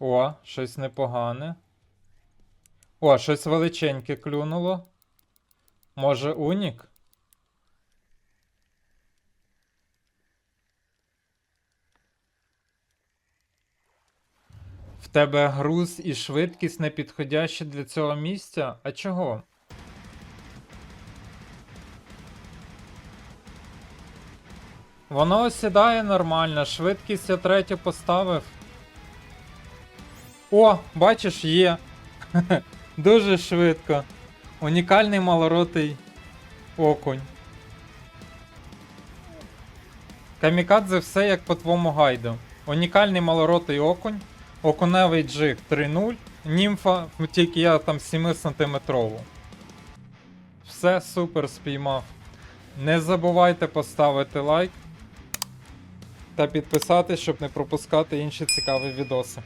О, щось непогане. О, щось величеньке клюнуло. Може, унік? В тебе груз і швидкість не підходящі для цього місця? А чого? Воно осідає нормально, швидкість я третю поставив. О, бачиш, є. Дуже швидко. Унікальний малоротий окунь. Камікадзе все як по твому гайду. Унікальний малоротий окунь, окуневий джиг 3.0, німфа, тільки я там 7 сантиметрову. Все супер спіймав. Не забувайте поставити лайк та підписатись, щоб не пропускати інші цікаві відоси.